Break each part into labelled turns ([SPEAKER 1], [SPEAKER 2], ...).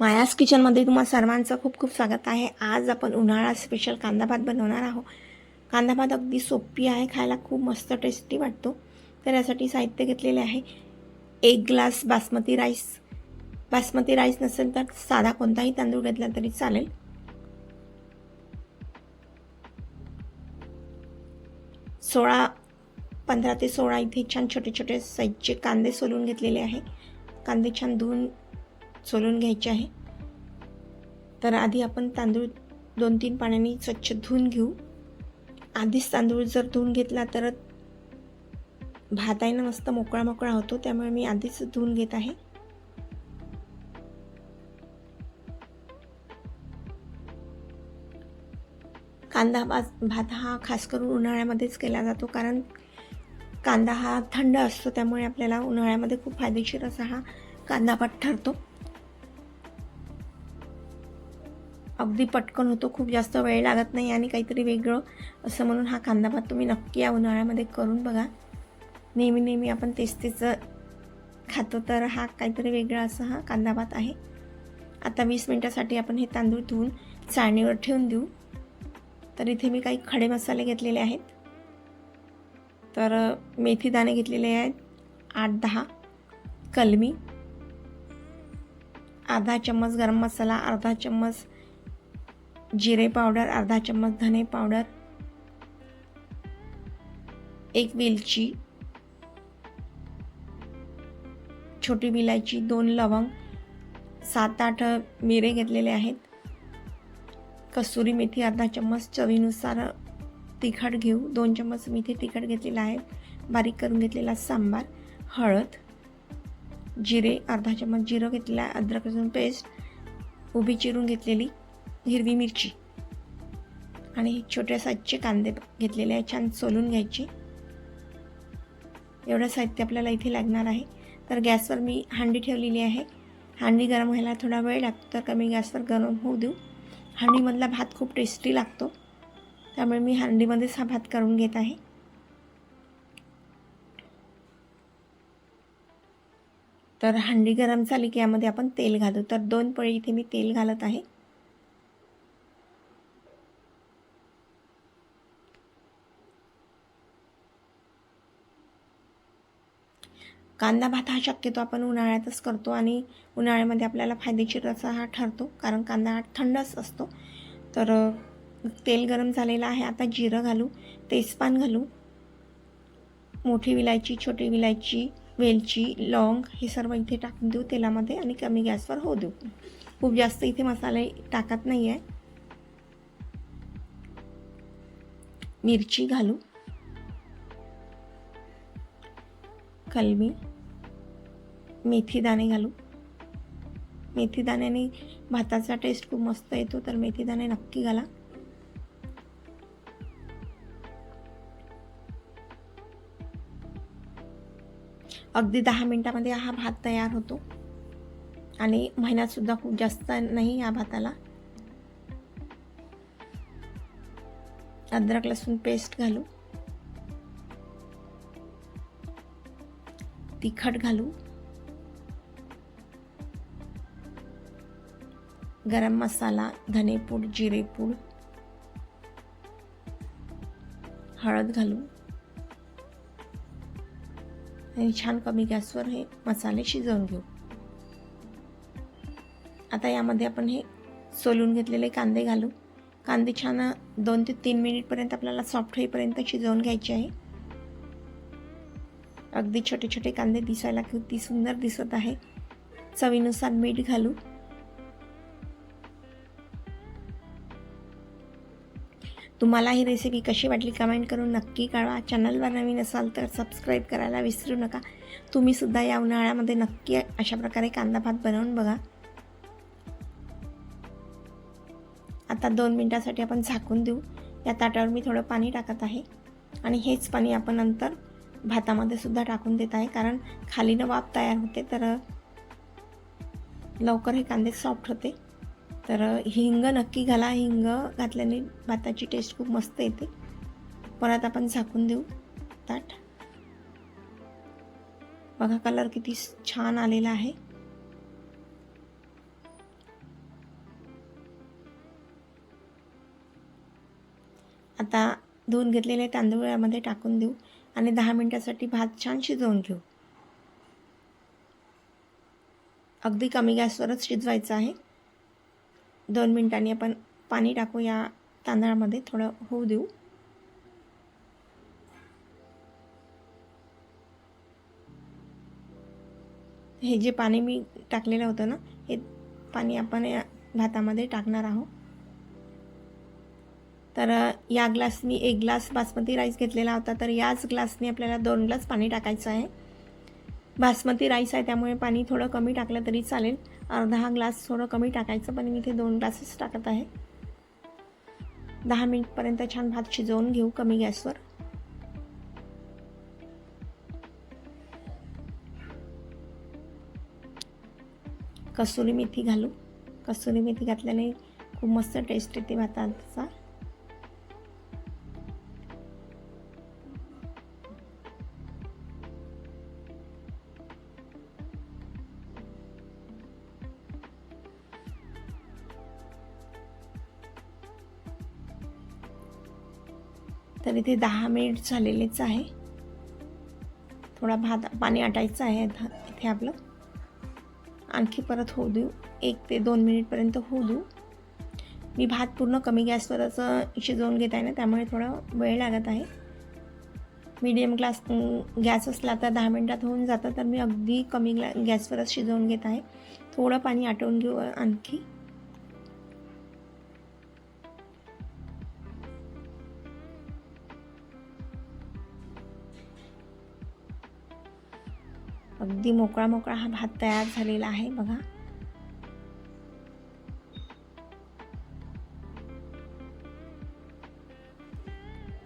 [SPEAKER 1] मायास किचनमध्ये तुम्हाला सर्वांचं खूप खूप स्वागत आहे. आज आपण उन्हाळा स्पेशल कांदा भात बनवणार आहोत. कांदा भात अगदी सोपी आहे खायला खूप मस्त टेस्टी वाटतो. तर यासाठी साहित्य घेतलेले आहे. एक glass basmati rice basmati rice नसेल तर साधा कोणताही तांदूळ घेतला तरी चालेल. सोळा पंधरा ते सोळा इथे छान छोटे छोटे साईजचे कांदे सोलून घेतलेले आहे. कांदे छान धुवून सोलून घ्यायचे आहे. तर आधी आपण तांदूळ दोन तीन पाण्याने स्वच्छ धुवून घेऊ. आधीच तांदूळ जर धुवून घेतला तर भात आहे ना मस्त मोकळा मोकळा होतो त्यामुळे मी आधीच धुवून घेत आहे. कांदा भात भात हा खास करून उन्हाळ्यामध्येच केला जातो कारण कांदा हा थंड असतो त्यामुळे आपल्याला उन्हाळ्यामध्ये खूप फायदेशीर असा हा कांदा भात ठरतो. अगदी पटकन होतो खूप जास्त वेळ लागत नाही आणि काहीतरी वेगळं. असं म्हणून हा कांदा भात तुम्ही नक्की या उन्हाळ्यामध्ये करून बघा. नेहमी नेहमी आपण तेच तेच खातो तर हा काहीतरी वेगळा असा हा कांदा भात आहे. आता वीस मिनटासाठी आपण हे तांदूळ धुवून चाळणीवर ठेवून देऊ. तर इथे मी काही खडे मसाले घेतलेले आहेत. तर मेथी दाणे घेतलेले आहेत. आठ दहा. कलमी. अर्धा चम्मच गरम मसाला अर्धा चम्मच जिरे पावडर अर्धा चम्मच धने पावडर एक वेलची छोटी विलायची दोन लवंग सात आठ मिरे घेतलेले आहेत. कसुरी मेथी अर्धा चम्मच चवीनुसार तिखट घेऊ दोन चम्मच मी इथे तिखट घेतलेला आहे. बारीक करून घेतलेला सांबार हळद जिरे अर्धा चम्मच जिरं घेतलेला आहे अद्रक लसूण पेस्ट उभी चिरून घेतलेली. हिरवी मिरची आणि छोट्या साईजचे कांदे घेतलेले आहे छान सोलून घ्यायचे. एवढं साहित्य आपल्याला इथे लागणार आहे. तर गॅसवर मी हांडी ठेवलेली आहे. हांडी गरम व्हायला थोडा वेळ लागतो तर कमी गॅसवर गरम होऊ देऊ. हांडीमधला भात खूप टेस्टी लागतो. त्यामुळे मी हांडीमध्येच हा भात करून घेत आहे. तर हांडी गरम झाली की यामध्ये आपण तेल घालू. तर दोन पळी इथे मी तेल घालत आहे. कांदा भात हा शक्यतो आपण उन्हाळ्यातच करतो आणि उन्हाळ्यामध्ये आपल्याला फायदेशीर असा हा ठरतो कारण कांदा हा थंडच असतो. तर तेल गरम झालेलं आहे आता जिरं घालू तेजपान घालू मोठी विलायची छोटी विलायची वेलची लवंग हे सर्व इथे टाकून देऊ तेलामध्ये आणि कमी गॅसवर होऊ देऊ. खूप जास्त इथे मसाले टाकत नाही आहे मिरची घालू कलमी मेथी दाणे घालू. मेथी दाण्याने भाताचा टेस्ट खूप मस्त येतो तर मेथी दाणे नक्की घाला. अगदी दहा मिनटामध्ये हा भात तयार होतो. आणि महिन्यातसुद्धा खूप जास्त नाही या भाताला. अद्रक लसूण पेस्ट घालू. तिखट घालू. गरम मसाला धनेपूड जिरेपूड हळद घालू. आणि छान कमी गॅसवर हे मसाले शिजवून घेऊ. आता यामध्ये आपण हे सोलून घेतलेले कांदे घालू. कांदे छान दोन ते तीन मिनिटपर्यंत आपल्याला सॉफ्ट होईपर्यंत शिजवून घ्यायचे आहे. अगदी छोटे छोटे कांदे दिसायला किती सुंदर दिसत आहे. चवीनुसार मीठ घालू. तुम्हाला ही रेसिपी कशी वाटली कमेंट करून नक्की कळवा. चॅनलवर नवीन असाल तर सबस्क्राईब करायला विसरू नका. तुम्हीसुद्धा या उन्हाळ्यामध्ये नक्की अशा प्रकारे कांदा भात बनवून बघा. आता दोन मिनटासाठी आपण झाकून देऊ. या ताटावर मी थोडं पाणी टाकत आहे. आणि हेच पाणी आपण नंतर भातामध्ये सुद्धा टाकून देत आहे. कारण खालीनं वाफ तयार होते तर लवकर हे कांदे सॉफ्ट होते. तर हिंग नक्की घाला. हिंग घातल्याने भाताची टेस्ट खूप मस्त येते. परत आपण झाकून देऊ ताट. बघा कलर किती छान आलेला आहे. आता धुवून घेतलेले तांदूळ यामध्ये टाकून देऊ. आणि दहा मिनटासाठी भात छान शिजवून घेऊ. अगदी कमी गॅसवरच शिजवायचं आहे. दोन मिनटांनी आपण पाणी टाकू या तांदळामध्ये थोडं होऊ देऊ. हे जे पाणी मी टाकलेलं होतं ना हे पाणी आपण या भातामध्ये टाकणार आहोत. तर या ग्लास मी एक ग्लास बासमती राईस घेतलेला होता. तर याच ग्लासने आपल्याला दोन ग्लास पाणी टाकायचं आहे. बासमती राईस आहे त्यामुळे पाणी थोडं कमी टाकलं तरी चालेल. अर्धा हा ग्लास थोडं कमी टाकायचं पण मी इथे दोन ग्लासेस टाकत आहे. दहा मिनिटपर्यंत छान भात शिजवून घेऊ कमी गॅसवर. कसुरी मेथी घालू. कसुरी मेथी घातल्याने खूप मस्त टेस्ट येते भाताचा. तर इथे दहा मिनिट झालेलेच आहे. थोडा भात पाणी आटायचं आहे इथे आपलं. आणखी परत होऊ देऊ. एक ते दोन मिनिटपर्यंत होऊ देऊ. मी भात पूर्ण कमी गॅसवरच शिजवून घेत आहे ना त्यामुळे थोडा वेळ लागत आहे. मीडियम ग्लास गॅस असला तर दहा मिनटात होऊन जातं तर मी अगदी कमी ग्लॅ गॅसवरच शिजवून घेत आहे. थोडं पाणी आटवून घेऊ आणखी. अगदी मोकळा मोकळा हा भात तयार झालेला आहे बघा.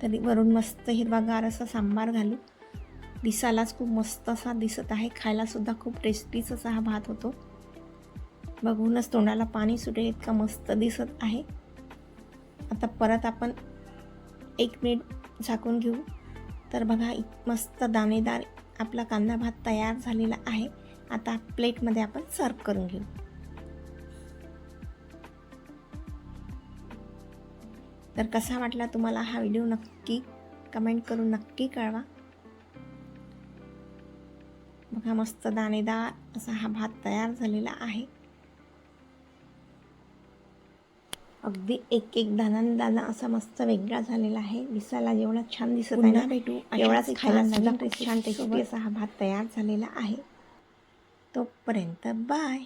[SPEAKER 1] तरी वरून मस्त हिरवागार असा सांबार घालू. दिसायलाच खूप मस्त असा दिसत आहे. खायला सुद्धा खूप टेस्टीच असा हा भात होतो. बघूनच तोंडाला पाणी सुटेल इतका मस्त दिसत आहे. आता परत आपण एक मिनिट झाकून घेऊ. तर बघा इत मस्त दाणेदार आपला कांदा भात तयार झालेला आहे. आता प्लेटमध्ये आपण सर्व करून घेऊ. तर कसा वाटला तुम्हाला हा व्हिडिओ नक्की कमेंट करून नक्की कळवा. बघा मस्त दाणेदार असा हा भात तयार झालेला आहे. अगदी एक एक दाना दाना असा मस्त वेगळा झालेला आहे. दिसायला जेवढा छान दिसत आहे ना भेटू एवढाच खायला सुद्धा छान टेस्टी असा हा भात तयार झालेला आहे. तोपर्यंत बाय